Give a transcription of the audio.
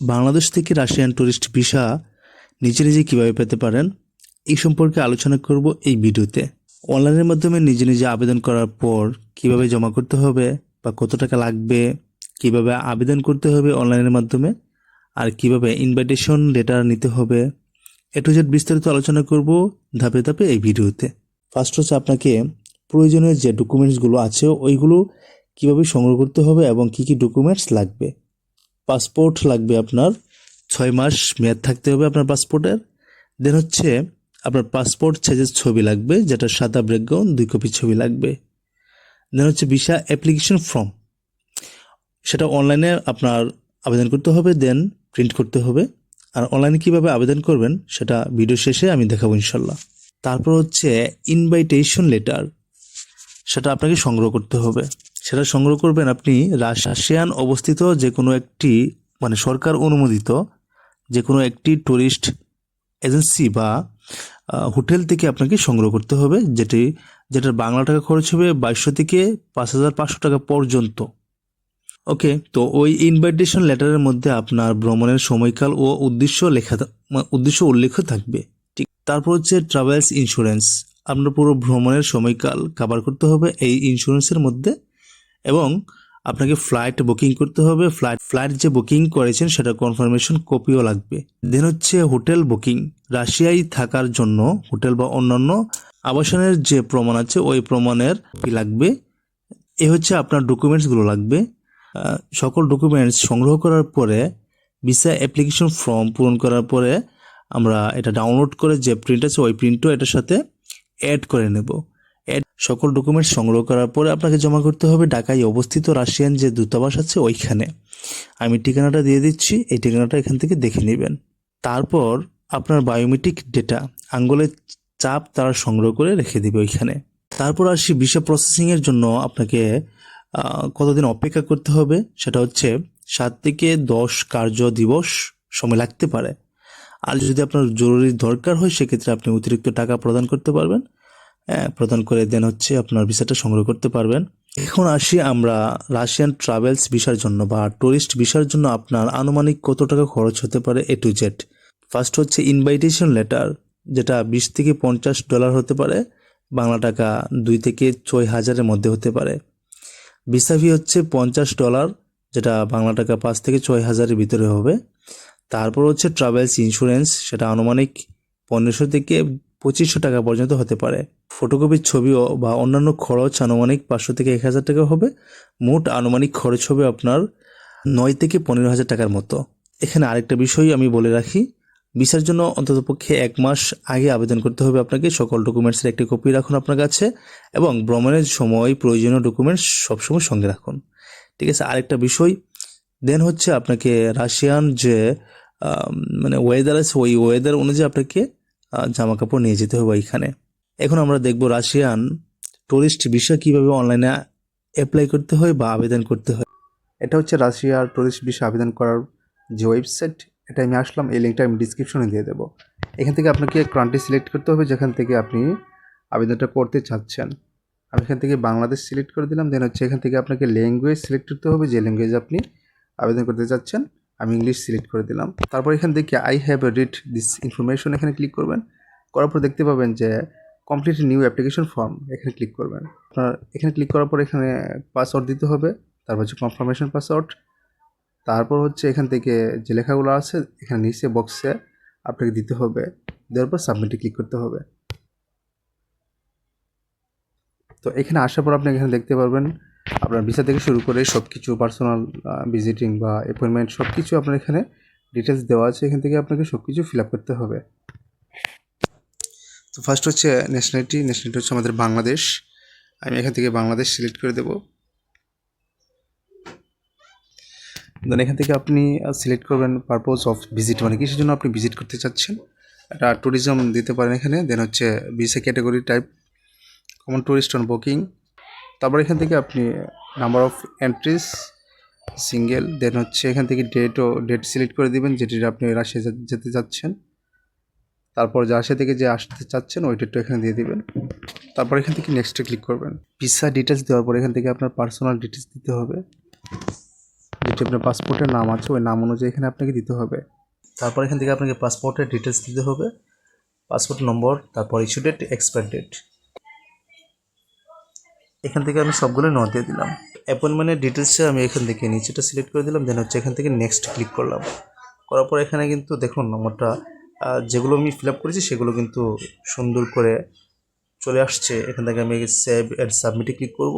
বাংলাদেশ থেকে Russian tourist visa নিজে নিজে কীভাবে পেতে পারেন এই সম্পর্কে আলোচনা করব এই ভিডিওতে। অনলাইনের মাধ্যমে নিজে নিজে আবেদন করার পর কীভাবে জমা করতে হবে বা কত টাকা লাগবে, কীভাবে আবেদন করতে হবে অনলাইনের মাধ্যমে, আর কীভাবে ইনভাইটেশন লেটার নিতে হবে, এ টু জেড বিস্তারিত আলোচনা করব ধাপে ধাপে এই ভিডিওতে। ফার্স্ট হচ্ছে আপনাকে প্রয়োজনীয় যে ডকুমেন্টসগুলো আছে, ওইগুলো কীভাবে সংগ্রহ করতে হবে এবং কি কি ডকুমেন্টস লাগবে। পাসপোর্ট লাগবে আপনার, ছয় মাস মেয়াদ থাকতে হবে আপনার পাসপোর্টের। দেন হচ্ছে আপনার পাসপোর্ট সাইজের ছবি লাগবে, যেটা সাদা ব্যাকগ্রাউন্ড দুই কপি ছবি লাগবে। দেন হচ্ছে ভিসা অ্যাপ্লিকেশন ফর্ম সেটা অনলাইনে আপনার আবেদন করতে হবে দেন প্রিন্ট করতে হবে। আর অনলাইনে কীভাবে আবেদন করবেন, সেটা ভিডিও শেষে আমি দেখাবো ইনশাল্লাহ তারপর হচ্ছে ইনভাইটেশন লেটার সেটা আপনাকে সংগ্রহ করতে হবে। সেটা সংগ্রহ করবেন আপনি রাশিয়ান অবস্থিত যে কোনো একটি মানে সরকার অনুমোদিত যে কোনো একটি ট্যুরিস্ট এজেন্সি বা হোটেল থেকে আপনাকে সংগ্রহ করতে হবে, যেটি, যেটার বাংলা টাকা খরচ হবে বাইশশো থেকে পাঁচ হাজার পাঁচশো টাকা পর্যন্ত। ওকে, তো ওই ইনভাইটেশন লেটারের মধ্যে আপনার ভ্রমণের সময়কাল ও উদ্দেশ্য লেখা উদ্দেশ্য উল্লেখ থাকবে। ঠিক, তারপর হচ্ছে ট্রাভেলস ইন্স্যুরেন্স আপনার পুরো ভ্রমণের সময়কাল কভার করতে হবে এই ইন্স্যুরেন্সের মধ্যে। এবং আপনাকে ফ্লাইট বুকিং করতে হবে। ফ্লাইট ফ্লাইট যে বুকিং করেছেন, সেটা কনফার্মেশন কপিও লাগবে। দেন হচ্ছে হোটেল বুকিং রাশিয়ায় থাকার জন্য হোটেল বা অন্যান্য আবাসনের যে প্রমাণ আছে, ওই প্রমাণের কি লাগবে। এ হচ্ছে আপনার ডকুমেন্টসগুলো লাগবে। সকল ডকুমেন্টস সংগ্রহ করার পরে ভিসা অ্যাপ্লিকেশন ফর্ম পূরণ করার পরে, আমরা এটা ডাউনলোড করে যে প্রিন্ট আছে, ওই প্রিন্টও এটার সাথে অ্যাড করে নেব। সকল ডকুমেন্টস সংগ্রহ করার পরে আপনাকে জমা করতে হবে ঢাকায় অবস্থিত রাশিয়ান যে দূতাবাস আছে ওইখানে। আমি ঠিকানাটা দিয়ে দিচ্ছি, এই ঠিকানাটা এখান থেকে দেখে নেবেন। তারপর আপনার বায়োমেট্রিক ডেটা আঙ্গুলের চাপ তারা সংগ্রহ করে রেখে দিবে ওইখানে। তারপর আসি ভিসা প্রসেসিংয়ের জন্য আপনাকে কতদিন অপেক্ষা করতে হবে? সেটা হচ্ছে সাত থেকে দশ কার্য দিবস সময় লাগতে পারে। আর যদি আপনার জরুরি দরকার হয়, সেক্ষেত্রে আপনি অতিরিক্ত টাকা প্রদান করতে পারবেন। প্রদান করে দেন হচ্ছে আপনার ভিসাটা সংগ্রহ করতে পারবেন। এখন আসি আমরা রাশিয়ান ট্রাভেলস ভিসার জন্য বা টুরিস্ট ভিসার জন্য আপনার আনুমানিক কত টাকা খরচ হতে পারে এ টু জেড? ফার্স্ট হচ্ছে ইনভাইটেশন লেটার যেটা বিশ থেকে পঞ্চাশ ডলার হতে পারে, বাংলা টাকা দুই থেকে ছয় হাজারের মধ্যে হতে পারে। ভিসা ফি হচ্ছে পঞ্চাশ ডলার যেটা বাংলা টাকা পাঁচ থেকে ছয় হাজারের ভিতরে হবে। তারপর হচ্ছে ট্রাভেলস ইন্স্যুরেন্স সেটা আনুমানিক পনেরোশো থেকে পঁচিশশো টাকা পর্যন্ত হতে পারে। ফটোকপির ছবিও বা অন্যান্য খরচ আনুমানিক পাঁচশো থেকে এক হাজার টাকা হবে। মোট আনুমানিক খরচ হবে আপনার নয় থেকে পনেরো হাজার টাকার মতো। এখানে আরেকটা বিষয় আমি বলে রাখি। ভিসার জন্য অন্ততপক্ষে এক মাস আগে আবেদন করতে হবে আপনাকে। সকল ডকুমেন্টসের একটি কপি রাখুন আপনার কাছে এবং ভ্রমণের সময় প্রয়োজনীয় ডকুমেন্টস সবসময় সঙ্গে রাখুন। ঠিক আছে, আরেকটা বিষয়। দেন হচ্ছে আপনাকে রাশিয়ান যে মানে ওয়েদার আছে, ওই ওয়েদার অনুযায়ী আপনাকে জামা কাপড় নিয়ে যেতে হবে এখানে এখন আমরা দেখব রাশিয়ান টুরিস্ট ভিসা কীভাবে অনলাইনে অ্যাপ্লাই করতে হয় বা আবেদন করতে হয়। এটা হচ্ছে রাশিয়ার টুরিস্ট ভিসা আবেদন করার যে ওয়েবসাইট এটা আমি আসলাম, এই লিঙ্কটা আমি ডিসক্রিপশনে দিয়ে দেবো। এখান থেকে আপনাকে কান্ট্রি সিলেক্ট করতে হবে, যেখান থেকে আপনি আবেদনটা করতে চাচ্ছেন। আমি এখান থেকে বাংলাদেশ সিলেক্ট করে দিলাম দেন হচ্ছে এখান থেকে আপনাকে ল্যাঙ্গুয়েজ সিলেক্ট করতে হবে, যে ল্যাঙ্গুয়েজ আপনি আবেদন করতে চাচ্ছেন। আমি ইংলিশ সিলেক্ট করে দিলাম। তারপর এখান থেকে I have read this information এখানে ক্লিক করবেন। করার পর দেখতে পাবেন যে কমপ্লিট নিউ অ্যাপ্লিকেশন ফর্ম এখানে ক্লিক করবেন। আপনার এখানে ক্লিক করার পর এখানে পাসওয়ার্ড দিতে হবে। তারপর হচ্ছে কনফার্মেশন পাসওয়ার্ড তারপর হচ্ছে এখান থেকে যে লেখাগুলো আছে, এখানে নিচে বক্সে আপনাকে দিতে হবে। দেওয়ার পর সাবমিটে ক্লিক করতে হবে। তো এখানে আসার পর আপনি এখানে দেখতে পারবেন আপনার ভিসা থেকে শুরু করে সব কিছু পার্সোনাল ভিজিটিং বা অ্যাপয়েন্টমেন্ট সব কিছু আপনার এখানে ডিটেলস দেওয়া আছে। এখান থেকে আপনাকে সব কিছু ফিল আপ করতে হবে। তো ফার্স্ট হচ্ছে ন্যাশনালিটি ন্যাশনালিটি হচ্ছে আমাদের বাংলাদেশ। আমি এখান থেকে বাংলাদেশ সিলেক্ট করে দেবো। দেন এখান থেকে আপনি সিলেক্ট করবেন পারপোজ অফ ভিজিট মানে কিসের জন্য আপনি ভিজিট করতে চাচ্ছেন? একটা ট্যুরিজম দিতে পারেন এখানে। দেন হচ্ছে visa category type common tourist on booking তারপর এখান থেকে আপনি number of entries single then হচ্ছে এখান থেকে ডেট ও ডেট সিলেক্ট করে দিবেন, যেটি আপনি রাশিয়া যেতে চাচ্ছেন তারপর রাশিয়া থেকে যে আসতে চাচ্ছেন, ওই ডেটটা এখানে দিয়ে দিবেন। তারপর এখান থেকে নেক্সটে ক্লিক করবেন। ভিসা ডিটেলস দেওয়ার পর এখান থেকে আপনার পার্সোনাল ডিটেলস দিতে হবে। যেটি আপনার পাসপোর্টের নাম আছে, ওই নাম অনুযায়ী এখানে আপনাকে দিতে হবে। তারপর এখান থেকে আপনাকে পাসপোর্টের ডিটেলস দিতে হবে। পাসপোর্ট নম্বর তারপর ইস্যু ডেট এক্সপায়ার ডেট এখান থেকে আমি সবগুলো ন দিয়ে দিলাম। অ্যাপয়েন্টমেন্টের ডিটেলসে আমি এখান থেকে নিচেটা সিলেক্ট করে দিলাম দেন হচ্ছে এখান থেকে নেক্সট ক্লিক করলাম। করার পর এখানে কিন্তু দেখুন নম্বরটা যেগুলো আমি ফিল আপ করেছি সেগুলো কিন্তু সুন্দর করে চলে আসছে। এখান থেকে আমি সেভ অ্যান্ড সাবমিটে ক্লিক করব।